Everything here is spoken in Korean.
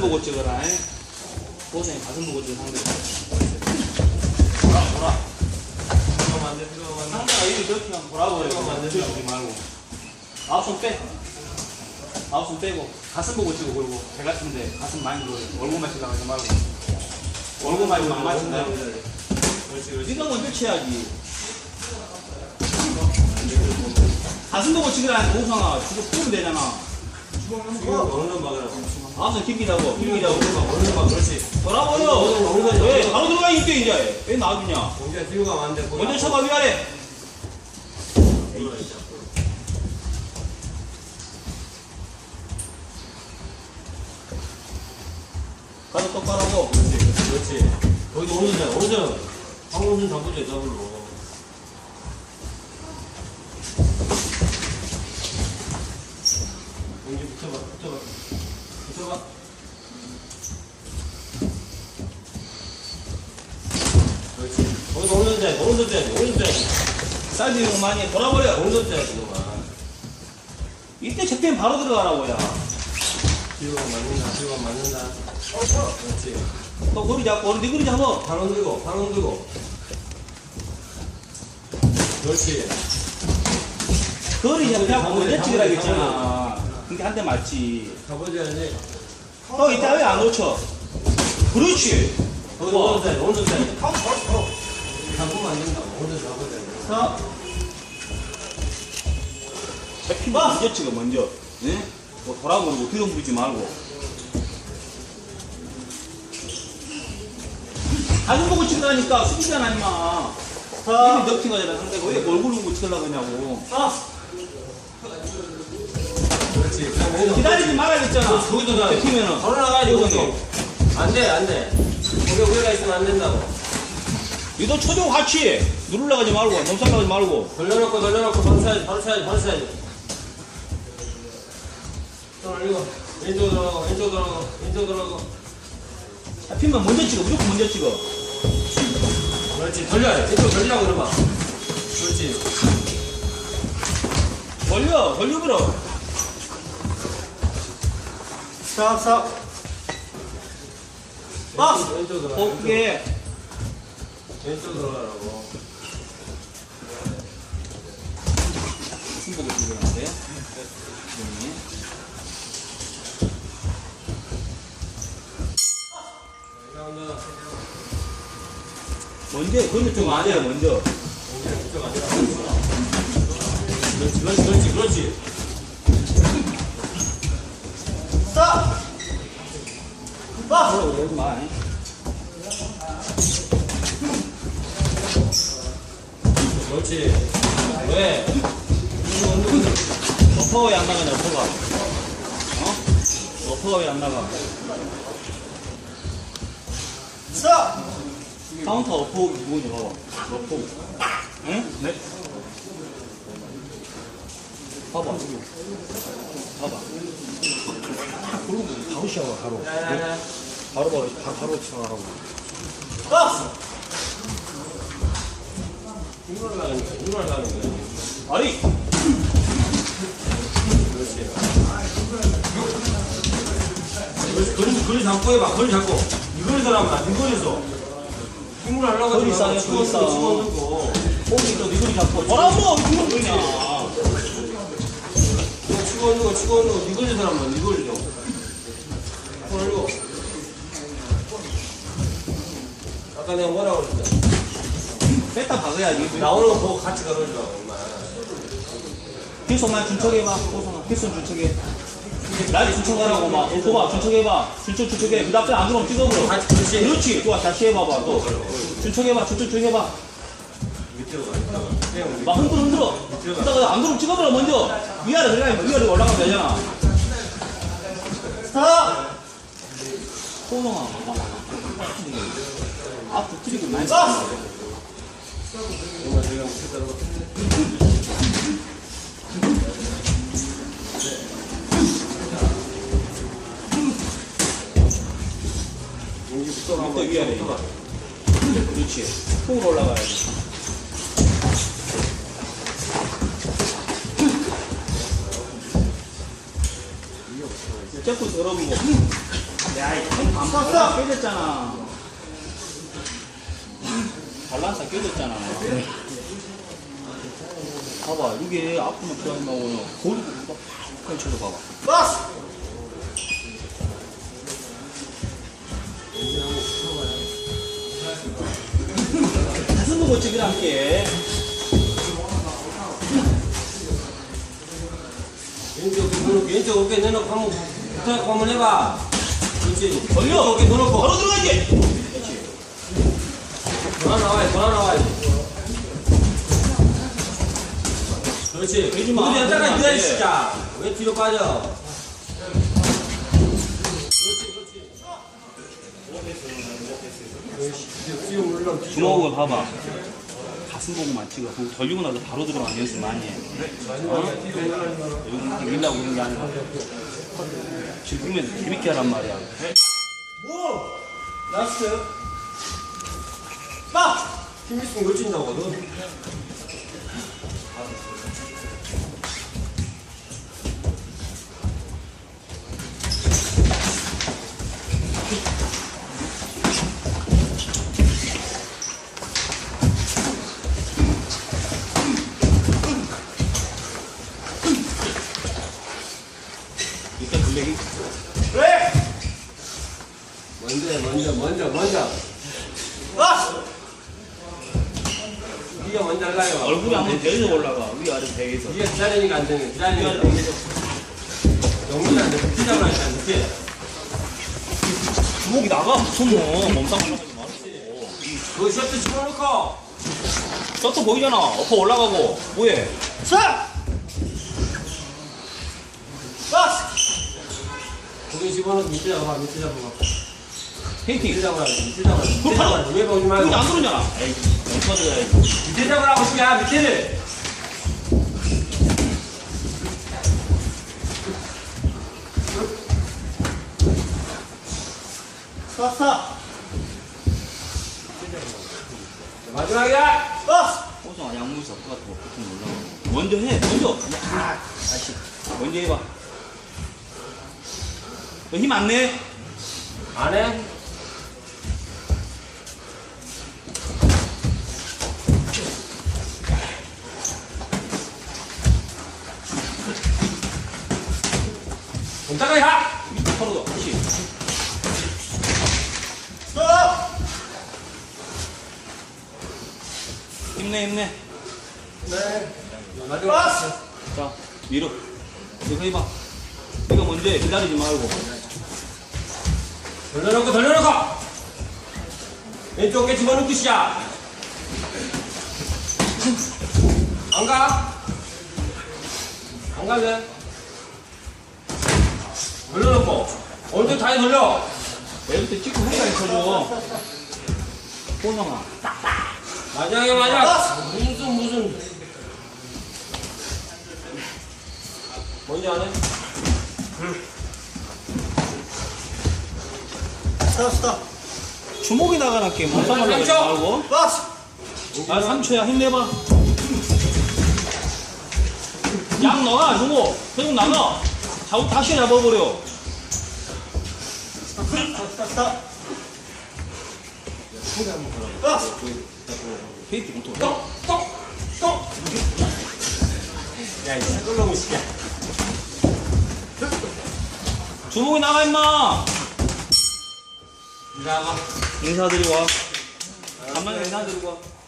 가슴 보고 찍어라. 잉? 보성이 가슴 보고 찍어 상대. 돼, 잠깐만, 안 돼. 상대가 이리 넣기만 보라고 그래. 주지 말고. 아홉 손 빼. 아홉 손 빼고 가슴 보고 찍어 그리고 배 같은데 가슴 많이 들어. 얼굴만 하지 말고. 얼굴만 이거 안 맞춘다. 그렇지, 그렇지. 네가 먼저 쳐야지. 가슴 보고 찍으라는 오상아. 주로 풀면 되잖아. 아무튼. 깊이다고. 어느 놈 막, 그렇지. 돌아버려. 왜? 바로 들어가 있게 이제. 왜 놔두냐? 공주야, 뒤로 가면 안 돼. 거기 먼저. 쳐봐 위아래. 가서 똑바로 하고. 그렇지, 그렇지. 거기도 오른손, 오른손. 황오손 잡으죠, 더블로. 공주 붙여봐, 붙여봐. 붙여봐. 그렇지. 거기서 오른손 대, 오른손 대, 오른손 대. 사이드 이용 많이 해. 돌아버려. 대, 지금만. 이때 적대면 바로 들어가라고 야. 뒤로 맞는다, 뒤로 맞는다. 그렇지. 또 거리 잡고 어디 거리 잡아. 바로 들고, 바로 들고. 그렇지. 거리 잡고 돼, 먼저 찍으라 했잖아. 그게 한대 맞지. 가보자야지. 또 이따 왜 안 놓쳐? 그렇지. 오른손 대, 오른손 대. 잡으면 안 된다. 오른손 잡아야 돼. 자. 잡히면 먼저 찍어 먼저. 예? 뭐 돌아보고 뒤로 부리지 말고. 가슴 보고 찍으라니까 수비잖아 임마. 자. 이렇게 넣긴 거잖아. 상대가 왜 얼굴 보고 찍으려고 하냐고. 그렇지. 거기서 기다리지 말아야겠잖아. 거기도 나. 잡히면은. 바로 나가야지. 거기서. 안 돼, 안 돼. 거기 우리가 있으면 안 된다고. 이도 쳐줘 같이. 누르려고 하지 말고. 넘살려고 하지 말고. 돌려놓고, 돌려놓고, 바로 쳐야지, 바로 쳐야지, 바로 쳐야지. 또 올리고. 왼쪽 들어가고, 왼쪽 들어가고, 왼쪽 들어가고. 잡히면 먼저 찍어. 무조건 먼저 찍어. 그렇지. 돌려. 왼쪽 돌리라고 그러봐. 그렇지. 돌려. 돌려버려. 스탑, 스탑. 아! 왼쪽, 왼쪽 들어가. 어깨. 왼쪽 들어가라고. 승복을 찍으라는데. 라운드. 먼저, 그런데 좀 아니야, 먼저. 그렇지, 그렇지, 그렇지, 그렇지. 뭐라고 그러지 마. 그렇지. 왜? 어퍼가 왜 안 나가냐, 어퍼가. 어? 어퍼가 왜 안 나가? 카운터 어퍼 누구냐, 봐봐. 어퍼. 응? 네? 봐봐. 봐봐. 그러고 바로 시작하 바로. 야야야. 바로 바로, 바, 바로 시작하라고. 가는 거야, 가는 거야. 아리! 그렇지. 그렇지, 거리, 거리 잡고 해봐, 거리 잡고. 이 거리서 하면 안 돼, 이 거리서. 힘을 하려고 거리 하지 쌓여, 말고 거리. 집어넣고, 호흡이 또 니들이 잡고. 뭐라고! 이거 그냥. 그냥 치고 넣고, 치고 넣고, 이 거리서 하면 이 거리서. 손 올리고. 아까 내가 뭐라고 그랬지? 뺐다 박아야지. 나오는 거 보고 같이 걸어주라고, 엄마. 뒷손만 준척해봐. 뒷손 준척해. 날 준척하라고 막. 어, 봐봐, 준척해봐. 준척, 준척해. 그 앞에 안 들어오면 찍어버려. 같이, 그렇지. 그렇지. 좋아, 다시 해봐봐, 또. 준척해봐, 준척, 준척 해봐. 밑으로 가, 이따가. 그냥 막 흔들어, 흔들어. 이따가 안 들어오면 찍어버려, 먼저. 위아래 들어가면 위아래 올라가면 되잖아. 스탑! 봐봐. 앞 뒤틀리고 많이. 또 올라가야지. 째고 들어보고 야, 이거 반바퀴가 깨졌잖아. 밸런스가 깨졌잖아. 봐봐, 이게 앞으로 들어가지 말고, 거리 팍 쳐서 봐봐. 박스! 가슴 보고 치기를 함께. 왼쪽 넣어놓고 왼쪽 어깨 내놓고 한번 붙어갖고 한번 해봐 그렇지 걸려! 왼쪽 어깨 넣어놓고 바로 들어가야지! 전화 나와야 전화 나와야 그렇지 되지 마. 있네 안 돼. 진짜 왜 뒤로 빠져 주먹을 봐봐. 가슴 보고만 찍어. 그거 돌리고 나서 바로 들어가는 연습 많이 해. 어? 여기 밀라고 이런 게 아니라. 즐기면서 재밌게 하란 말이야. 뭐 라스트 박! 힘 있으면 놓친다거든 일단 블랙이 왜? 먼저 먼저 먼저 먼저 박 스! 네가 먼저 할까요 얼굴이 한번 대에서 올라가. 위아래 대에서. 네가 기다리니까 안 되네 기다리니까 안 되네 영문이 안 돼. 붙이자고 하니까 안 돼. 주먹이 나가. 뭐. 몸싸움 하지 말고. 그 셔츠 집어넣고 저또 보이잖아. 엎어 올라가고. 뭐해? 사! 박스! 거기 집어넣고 밑에 잡아 밑에 잡아 페인팅. 밑에 잡아 밑에 잡아 밑에 잡아 위에 보지 말고 안 그러잖아. 에이, 밑에 잡으라고 시야 밑에를 사, 사! 마지막이야 박스! 호성아 양무에서 엎어 같은 거 보통 올라가. 먼저 해. 먼저. 야, 다시. 먼저 해봐. 너 힘 안 내? 안 해? 스톱! 힘내, 힘내. 네 마지막 박스! 자, 밀어. 이거 해봐. 이거 먼저 해. 기다리지 말고. 돌려놓고 돌려놓고 왼쪽 어깨 집어넣고 시작 안 가? 안 갈래? 돌려놓고 오른쪽 다리 돌려 내일부터 찍고 회사에 쳐줘. 호성아. 마지막에 마지막 무슨 무슨 뭔지 아네? 스톱! 주먹이 나가나 게 몸싸움 하려고 하지 삼초. 말고. 박스! 아, 3초야. 힘내봐. 양 넣어, 주먹. 계속 나가. 자우 다시 잡아버려. 야이 주먹이 나가, 임마. 나가 인사드리고 와. 간만에 인사드리고 와.